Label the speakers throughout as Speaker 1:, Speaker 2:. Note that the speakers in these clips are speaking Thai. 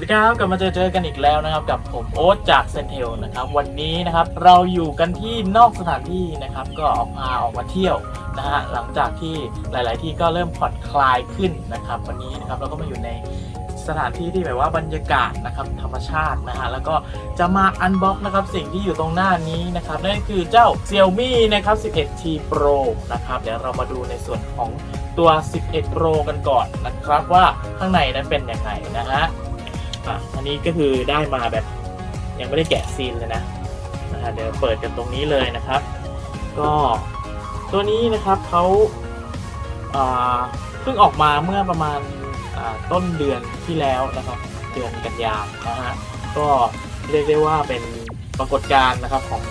Speaker 1: วัสดีครับกลับมาเจอเจอกันอีกแล้วนะครับ กับผมโอ๊ตจากเซนเทลนะครับ วันนี้นะครับเราอยู่กันที่นอกสถานที่นะครับ ก็ออกมาออกมาเที่ยวนะฮะหลังจากที่หลาย ๆ ที่ก็เริ่มผ่อนคลายขึ้นนะครับ วันนี้นะครับเราก็มาอยู่ในสถานที่ที่แบบว่าบรรยากาศนะครับธรรมชาตินะฮะแล้วก็จะมาอันบ็อกนะครับสิ่งที่อยู่ตรงหน้านี้นะครับนั่นคือเจ้า Xiaomi นะครับ 11T Pro นะครับเดี๋ยวเรามาดูในส่วนของตัว 11 Pro กันก่อนนะครับว่าข้างในนั้นเป็นยังไงนะฮะ อะอันนี้ก็คือได้มาแบบยังไม่ได้แกะซีนเลยนะนะฮะเดี๋ยวเปิดกันตรงนี้เลยนะครับ ก็ตัวนี้นะครับเขาอ่าเพิ่งออกมาเมื่อประมาณาต้นเดือนที่แล้วนะครับ เดือนกันยายนนะฮะก็เรียกได้ว่าเป็นปรากฏการณ์นะครับของ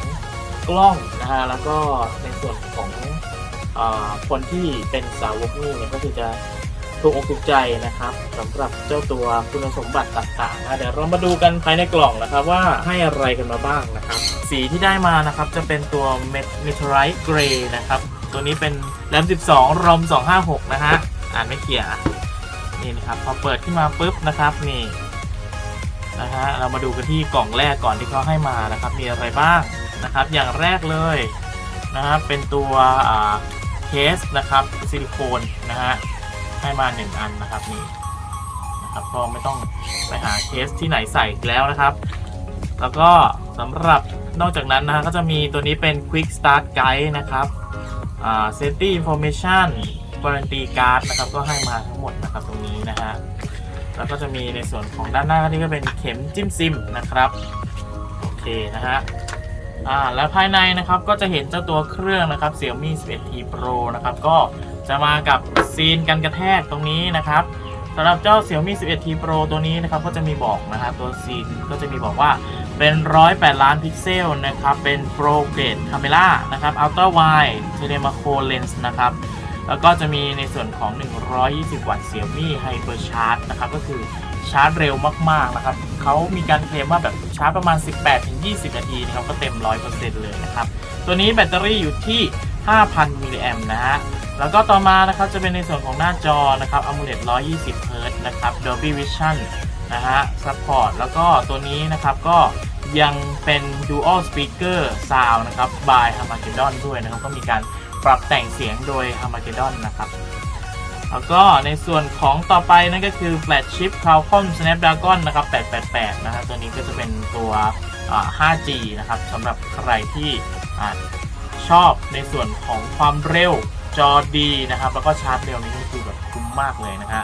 Speaker 1: กล้องนะฮะแล้วก็ในส่วนของอคนที่เป็นสาวกนี่เนี่ยก็คือจะ ถูกอกถูกใจนะครับสำหรับเจ้าตัวคุณสมบัติต่างๆนะเดี๋ยวเรามาดูกันภายในกล่องนะครับว่าให้อะไรกันมาบ้างนะครับ สีที่ได้มานะครับจะเป็นตัว Meteorite Gray นะครับตัวนี้เป็นแรม 12 ROM 256 นะฮะ อ่านไม่เคลียร์อะนี่นะครับ พอเปิดขึ้นมาปุ๊บนะครับนี่นะฮะเรามาดูกันที่กล่องแรกก่อนที่เขาให้มานะครับ มีอะไรบ้างนะครับ อย่างแรกเลยนะครับเป็นตัวเคสนะครับซิลิโคนนะฮะ ให้มา1อันนะครับนี่นะครับก็ไม่ต้องไปหาเคสที่ไหนใส่อีกแล้วนะครับ แล้วก็สำหรับนอกจากนั้นนะฮะก็จะมีตัวนี้เป็น Quick Start Guide นะครับ Safety Information Warranty Card นะครับก็ให้มาทั้งหมดนะครับตรงนี้นะฮะแล้วก็จะมีในส่วนของด้านหน้านี่ก็เป็นเข็มจิ้มซิมนะครับโอเคนะฮะอ่าแล้วภายในนะครับก็จะเห็นเจ้าตัวเครื่องนะครับ Xiaomi 11T Pro นะครับก็ จะมากับซีนกันกระแทกตรงนี้นะครับสำหรับเจ้า Xiaomi 11T Pro ตัวนี้นะครับก็จะมีบอกนะครับตัวซีนก็จะมีบอกว่าเป็น 108 ล้านพิกเซลนะครับ เป็น Pro Grade Camera นะครับ Ultra Wide Telemaco Lens นะครับ แล้วก็จะมีในส่วนของ 120 วัตต์ Xiaomi Hyper Charge นะครับก็คือชาร์จเร็วมาก ๆ นะครับ เขามีการเคลมว่าแบบชาร์จประมาณ 18-20 นาทีนะครับ ก็เต็ม 100%เลยนะครับ ตัวนี้แบตเตอรี่อยู่ที่ 5,000 มิลลิแอมนะฮะ แล้วก็ต่อมานะครับจะเป็นในส่วนของหน้าจอนะครับ AMOLED 120 Hz นะครับ Dolby Vision นะฮะ Support แล้วก็ตัวนี้นะครับก็ยังเป็น Dual Speaker Sound นะครับ by Harmageddon ด้วยนะครับก็มีการปรับแต่งเสียงโดย Harmageddon นะครับแล้วก็ในส่วนของต่อไปนั่นก็คือ Flagship Qualcomm Snapdragon นะครับ 888 นะฮะตัวนี้ก็จะเป็นตัว 5G นะครับสำหรับใครที่อชอบในส่วนของความเร็ว จอดีนะครับ แล้วก็ชาร์จเร็วนี่ก็คือแบบคุ้มมากเลยนะฮะ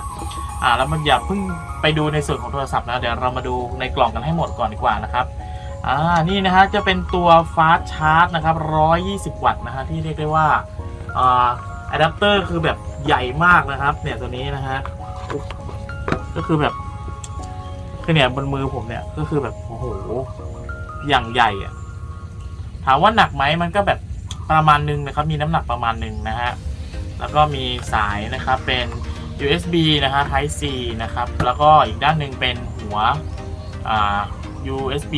Speaker 1: อ่าแล้วมันอย่าเพิ่งไปดูในส่วนของโทรศัพท์นะเดี๋ยวเรามาดูในกล่องกันให้หมดก่อนดีกว่านะครับอ่านี่นะฮะจะเป็นตัว Fast Charge นะครับ120 วัตต์นะฮะที่เรียกได้ว่าอ่าอะแดปเตอร์คือแบบใหญ่มากนะครับ เนี่ยตัวนี้นะฮะก็คือแบบคือเนี่ยบนมือผมเนี่ยก็คือแบบโอ้โหอย่างใหญ่อะถามว่าหนักไหมมันก็แบบ ประมาณหนึ่งนะครับมีน้ำหนักประมาณหนึ่งนะฮะแล้วก็มีสายนะครับเป็น USB นะฮะ Type C นะครับแล้วก็อีกด้านหนึ่งเป็นหัว USB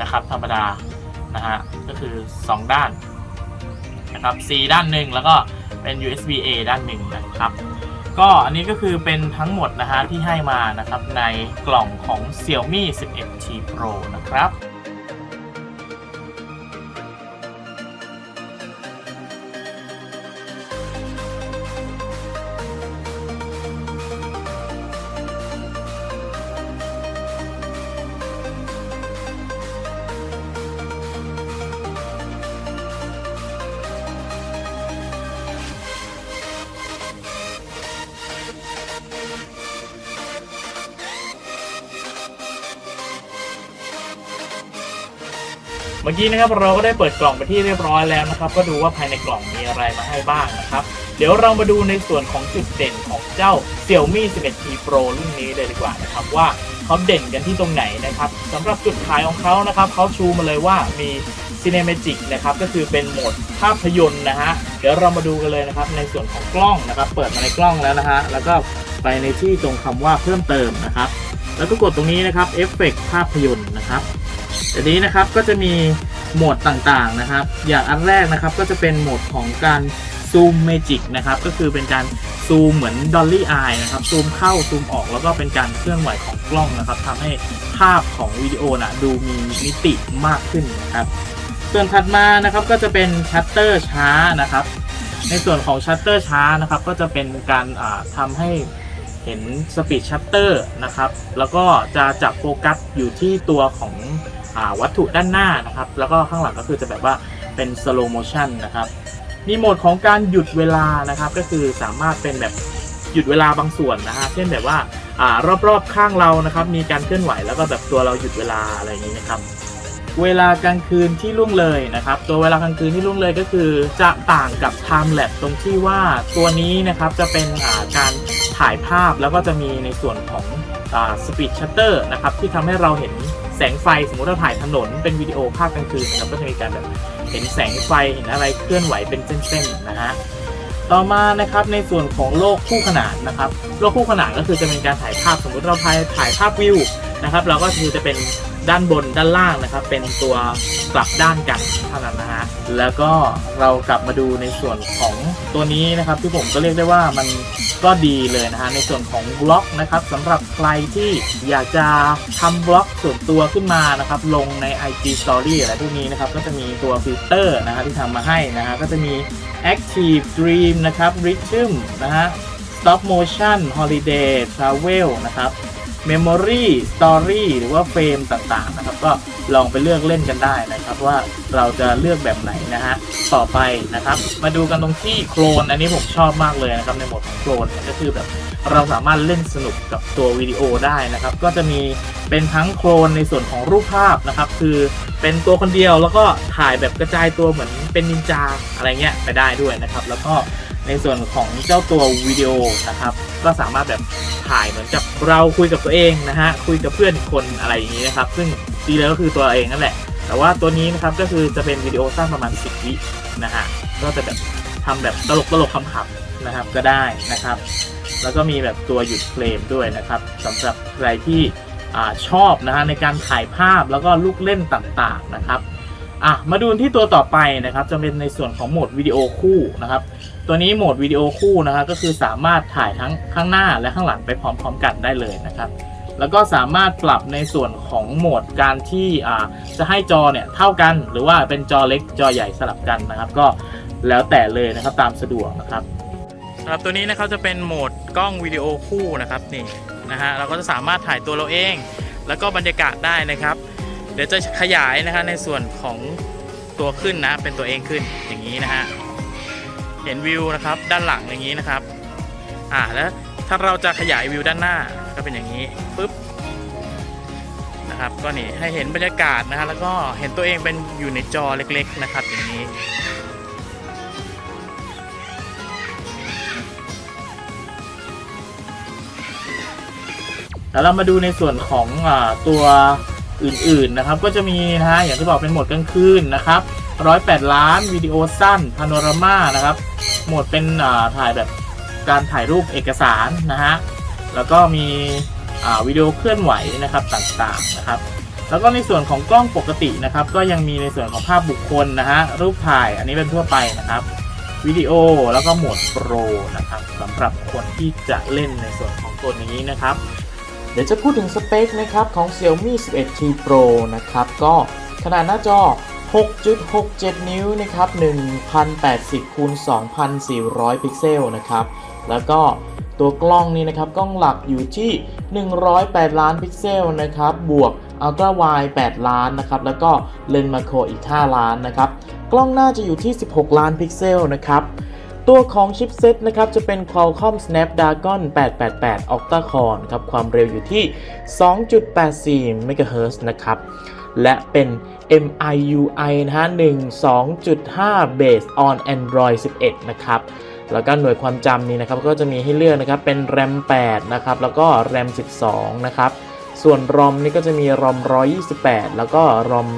Speaker 1: นะครับธรรมดานะฮะก็คือ 2 ด้านนะครับ C ด้านหนึ่งแล้วก็เป็น USB A ด้านหนึ่งนะครับก็อันนี้ก็คือเป็นทั้งหมดนะฮะที่ให้มานะครับในกล่องของ Xiaomi 11T Pro นะครับ เมื่อกี้นะครับเราก็ได้เปิดกล่องไปที่เรียบร้อยแล้วนะครับ ก็ดูว่าภายในกล่องมีอะไรมาให้บ้างนะครับ เดี๋ยวเรามาดูในส่วนของจุดเด่นของเจ้า Xiaomi 11T Pro รุ่นนี้เลยดีกว่านะครับว่าเขาเด่นกันที่ตรงไหนนะครับสำหรับจุดขายของเขานะครับเขาชูมาเลยว่ามี Cinematic นะครับก็คือเป็นโหมดภาพยนตร์นะฮะเดี๋ยวเรามาดูกันเลยนะครับในส่วนของกล้องนะครับ เปิดมาในกล้องแล้วนะฮะแล้วก็ไปในที่ตรงคำว่าเพิ่มเติมนะครับ แล้วก็กดตรงนี้นะครับเอฟเฟกภาพยนตร์นะครับ อันนี้นะครับก็จะมีโหมดต่างๆนะครับ อย่างอันแรกนะครับก็จะเป็นโหมดของการซูมเมจิกนะครับก็คือเป็นการซูมเหมือนดอลลี่อายนะครับซูมเข้าซูมออกแล้วก็เป็นการเคลื่อนไหวของกล้องนะครับทำให้ภาพของวิดีโอนะดูมีมิติมากขึ้นนะครับ ส่วนถัดมานะครับก็จะเป็นชัตเตอร์ช้านะครับ ในส่วนของชัตเตอร์ช้านะครับก็จะเป็นการอ่าทำให้เห็นสปีดชัตเตอร์นะครับแล้วก็จะจับโฟกัสอยู่ที่ตัวของ วัตถุด้านหน้านะครับ แล้วก็ข้างหลังก็คือจะแบบว่าเป็นสโลโมชันนะครับมีโหมดของการหยุดเวลานะครับ ก็คือสามารถเป็นแบบหยุดเวลาบางส่วนนะฮะเช่นแบบว่าอ่ารอบๆข้างเรานะครับ มีการเคลื่อนไหวแล้วก็แบบตัวเราหยุดเวลาอะไรอย่างนี้นะครับเวลากลางคืนที่ล่วงเลยนะครับ ตัวเวลากลางคืนที่ล่วงเลยก็คือ จะต่างกับ Time Lapse ตรงที่ว่าตัวนี้นะครับจะเป็นการถ่ายภาพแล้วก็จะมีในส่วนของสปีดชัตเตอร์นะครับที่ทำให้เราเห็น แสงไฟสมมติเราถ่ายถนนเป็นวิดีโอภาพกลางคืนนะครับก็จะมีการแบบเห็นแสงไฟเห็นอะไรเคลื่อนไหวเป็นเส้นๆนะฮะต่อมานะครับในส่วนของโลกคู่ขนานนะครับโลกคู่ขนานก็คือจะเป็นการถ่ายภาพสมมติเราถ่ายถ่ายภาพวิวนะครับ เราก็คือจะเป็นด้านบนด้านล่างนะครับ เป็นตัวกลับด้านกันเท่านั้นนะฮะแล้วก็เรากลับมาดูในส่วนของตัวนี้นะครับที่ผมก็เรียกได้ว่ามัน ก็ดีเลยนะฮะในส่วนของบล็อกนะครับสำหรับใครที่อยากจะทำบล็อกส่วนตัวขึ้นมานะครับลงใน IG Story อะไรพวกนี้นะครับก็จะมีตัวฟิลเตอร์นะฮะที่ทำมาให้นะฮะก็จะมี Active Dream นะครับ Rhythm นะฮะ Stop Motion Holiday Travel นะครับ Memory Story หรือว่าเฟรมต่างๆนะครับ ก็ลองไปเลือกเล่นกันได้นะครับ ว่าเราจะเลือกแบบไหนนะฮะต่อไปนะครับ มาดูกันตรงที่โคลนอันนี้ผมชอบมากเลยนะครับในโหมดของโคลนก็คือแบบเราสามารถเล่นสนุกกับตัววิดีโอได้นะครับ ก็จะมีเป็นทั้งโคลนในส่วนของรูปภาพนะครับ คือเป็นตัวคนเดียวแล้วก็ถ่ายแบบกระจายตัวเหมือนเป็นนินจาอะไรเงี้ยไปได้ด้วยนะครับ แล้วก็ในส่วนของเจ้าตัววิดีโอนะครับ ก็สามารถแบบถ่ายเหมือนกับเราคุยกับตัวเองนะฮะคุยกับเพื่อนคนอะไรอย่างนี้นะครับ ซึ่งจริงแล้วก็คือตัวเองนั่นแหละ แต่ว่าตัวนี้นะครับก็คือจะเป็นวิดีโอสั้นประมาณ 10 วินะฮะก็จะแบบทำแบบตลกตลกๆขำๆนะครับก็ได้นะครับ แล้วก็มีแบบตัวหยุดเฟรมด้วยนะครับสำหรับใครที่อชอบนะฮะในการถ่ายภาพแล้วก็ลูกเล่นต่างๆนะครับ อะมาดูที่ตัวต่อไปนะครับ จะเป็นในส่วนของโหมดวิดีโอคู่นะครับ ตัวนี้โหมดวิดีโอคู่นะครับก็คือสามารถถ่ายทั้งข้างหน้าและข้างหลังไปพร้อมๆกันได้เลยนะครับ แล้วก็สามารถปรับในส่วนของโหมดการที่อ่าจะให้จอเนี่ยเท่ากันหรือว่าเป็นจอเล็กจอใหญ่สลับกันนะครับ ก็แล้วแต่เลยนะครับตามสะดวกนะครับสำหรับตัวนี้นะครับจะเป็นโหมดกล้องวิดีโอคู่นะครับนี่นะฮะเราก็จะสามารถถ่ายตัวเราเอง แล้วก็บรรยากาศได้นะครับ ดี๋ยวจะขยายนะฮะในส่วนของตัวขึ้นนะ เป็นตัวเองขึ้นอย่างนี้นะฮะเห็นวิวนะครับด้านหลังอย่างนี้นะครับอ่าแล้วถ้าเราจะขยายวิวด้านหน้าก็เป็นอย่างนี้ปุ๊บนะครับก็นี่ให้เห็นบรรยากาศนะฮะแล้วก็เห็นตัวเองเป็นอยู่ในจอเล็กๆนะครับอย่างนี้แล้วเรามาดูในส่วนของอตัว อื่นๆนะครับ ก็จะมีนะฮะอย่างที่บอกเป็นโหมดกลางคืนนะครับ108ล้านวิดีโอสั้นพาโนรามานะครับโหมดเป็นถ่ายแบบการถ่ายรูปเอกสารนะฮะแล้วก็มีวิดีโอเคลื่อนไหวนะครับต่างๆนะครับ แล้วก็ในส่วนของกล้องปกตินะครับ ก็ยังมีในส่วนของภาพบุคคลนะฮะรูปถ่ายอันนี้เป็นทั่วไปนะครับวิดีโอแล้วก็โหมดโปรนะครับสำหรับคนที่จะเล่นในส่วนของตัวนี้นะครับ เดี๋ยวจะพูดถึงสเปคนะครับของ Xiaomi 11T Pro นะครับ ก็ขนาดหน้าจอ 6.67 นิ้วนะครับ 1080คูณ2400 พิกเซลนะครับ แล้วก็ตัวกล้องนี้นะครับ กล้องหลักอยู่ที่ 108 ล้านพิกเซลนะครับ บวก Ultra Wide 8ล้านนะครับ แล้วก็เลนส์มาโครอีก 5 ล้านนะครับ กล้องหน้าจะอยู่ที่ 16 ล้านพิกเซลนะครับ ตัวของชิปเซ็ตนะครับจะเป็น Qualcomm Snapdragon 888 Octa-core ครับความเร็วอยู่ที่ 2.84 MHz นะครับ และเป็น MIUI นะฮะ 12.5 Based on Android 11 นะครับแล้วก็หน่วยความจำนี่นะครับก็จะมีให้เลือกนะครับเป็น RAM 8 นะครับ แล้วก็ RAM 12 นะครับ ส่วน ROM นี่ก็จะมี ROM 128 แล้วก็ ROM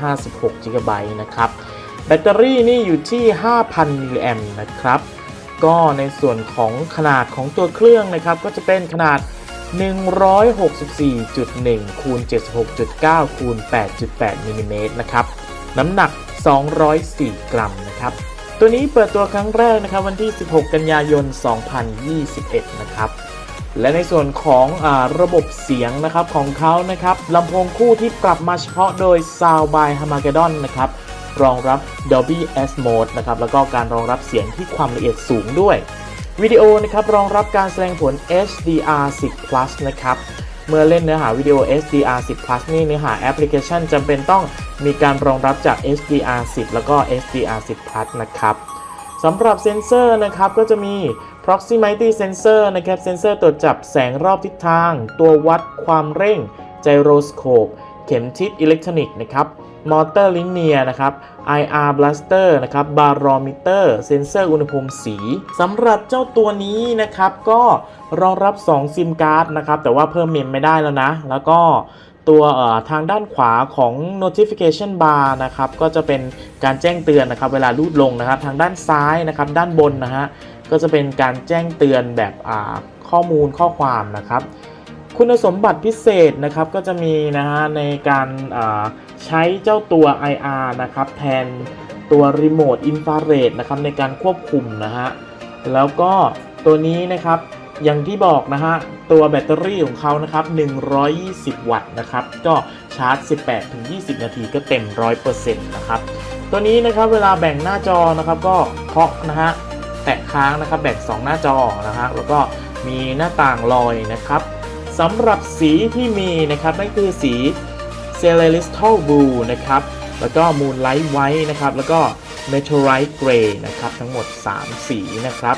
Speaker 1: 256 GB นะครับ แบตเตอรี่นี่อยู่ที่ 5,000 มิลลิแอมป์นะครับ ก็ในส่วนของขนาดของตัวเครื่องนะครับ ก็จะเป็นขนาด 164.1 คูณ 76.9 คูณ 8.8 มิลลิเมตรนะครับ น้ำหนัก 204 กรัมนะครับ ตัวนี้เปิดตัวครั้งแรกนะครับ วันที่ 16 กันยายน 2021 นะครับและในส่วนของอระบบเสียงนะครับของเขานะครับลำโพงคู่ที่ปรับมาเฉพาะโดย Sound by Harmageddon นะครับ รองรับ Dolby S Mode นะครับแล้วก็การรองรับเสียงที่ความละเอียดสูงด้วยวิดีโอนะครับรองรับการแสดงผล HDR 10 Plus นะครับเมื่อเล่นเนื้อหาวิดีโอ HDR 10 Plus นี่เนื้อหาแอปพลิเคชันจำเป็นต้องมีการรองรับจาก HDR 10 แล้วก็ HDR 10 Plus นะครับสำหรับเซนเซอร์นะครับก็จะมี proximity sensor นะครับเซนเซอร์ตรวจจับแสงรอบทิศทาง ตัววัดความเร่ง gyroscope เข็มทิศอิเล็กทรอนิกส์นะครับ มอเตอร์ลิเนียนะครับ IR blaster นะครับบารอมิเตอร์เซนเซอร์อุณหภูมิสีสำหรับเจ้าตัวนี้นะครับ ก็รองรับ 2 ซิมการ์ดนะครับ แต่ว่าเพิ่มเมมไม่ได้แล้วนะ แล้วก็ตัวทางด้านขวาของ notification bar นะครับ ก็จะเป็นการแจ้งเตือนนะครับ เวลาลูดลงนะครับ ทางด้านซ้ายนะครับ ด้านบนนะฮะ ก็จะเป็นการแจ้งเตือนแบบข้อมูลข้อความนะครับ คุณสมบัติพิเศษนะครับ ก็จะมีนะฮะในการ ใช้เจ้าตัว IR นะครับแทนตัวรีโมทอินฟราเรดนะครับในการควบคุมนะฮะแล้วก็ตัวนี้นะครับอย่างที่บอกนะฮะตัวแบตเตอรี่ของเขานะครับ 120 วัตต์นะครับ ก็ชาร์จ 18-20 นาทีก็เต็ม 100%นะครับ ตัวนี้นะครับเวลาแบ่งหน้าจอนะครับก็เคาะนะฮะแตะค้างนะครับแบ่ง 2 หน้าจอนะฮะแล้วก็มีหน้าต่างลอยนะครับสำหรับสีที่มีนะครับนั่นคือสี Celestial Blue นะครับ แล้วก็ Moonlight White นะครับ แล้วก็ Meteorite Gray นะครับ ทั้งหมด 3 สีนะครับ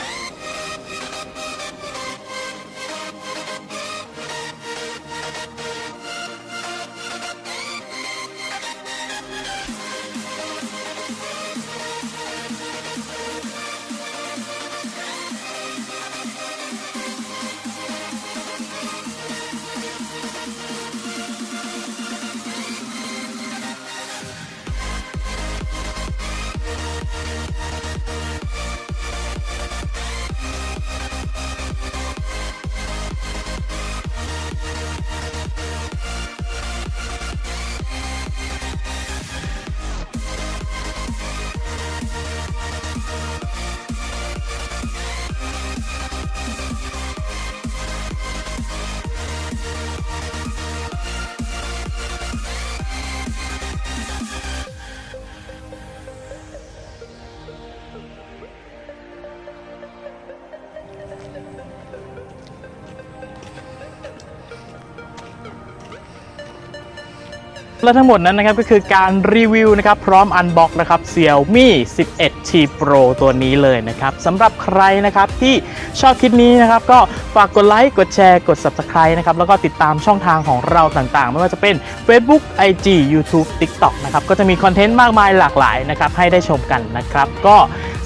Speaker 1: และทั้งหมดนั้นนะครับก็คือการรีวิวนะครับพร้อมอันบ็อกนะครับ Xiaomi 11 T Pro ตัวนี้เลยนะครับสำหรับใครนะครับที่ชอบคลิปนี้นะครับก็ฝากกดไลค์กดแชร์กด Subscribe นะครับแล้วก็ติดตามช่องทางของเราต่างๆ ไม่ว่าจะเป็น Facebook IG YouTube TikTok นะครับก็จะมีคอนเทนต์มากมายหลากหลายนะครับให้ได้ชมกันนะครับก็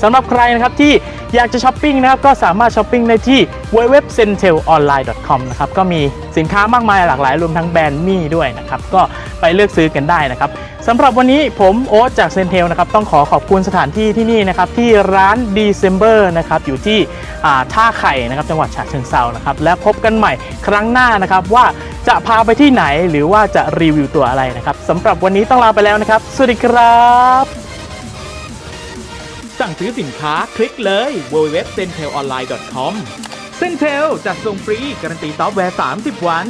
Speaker 1: สำหรับใครนะครับที่อยากจะช้อปปิ้งนะครับก็สามารถช้อปปิ้งได้ที่ www.centelonline.com นะครับก็มีสินค้ามากมายหลากหลายรวมทั้งแบรนด์มี่ด้วยนะครับก็ไปเลือกซื้อกันได้นะครับสำหรับวันนี้ผมโอ๊ตจากเซนเทลนะครับต้องขอขอบคุณสถานที่ที่นี่นะครับที่ร้าน December นะครับอยู่ที่ท่าไข่นะครับจังหวัดฉะเชิงเซานะครับและพบกันใหม่ครั้งหน้านะครับว่าจะพาไปที่ไหนหรือว่าจะรีวิวตัวอะไรนะครับสำหรับวันนี้ต้องลาไปแล้วนะครับ สวัสดีครับ
Speaker 2: สั่งซื้อสินค้าคลิกเลย www.centelonline.com เซนเทลจัดส่งฟรี การันตีซอฟต์แวร์ 30 วัน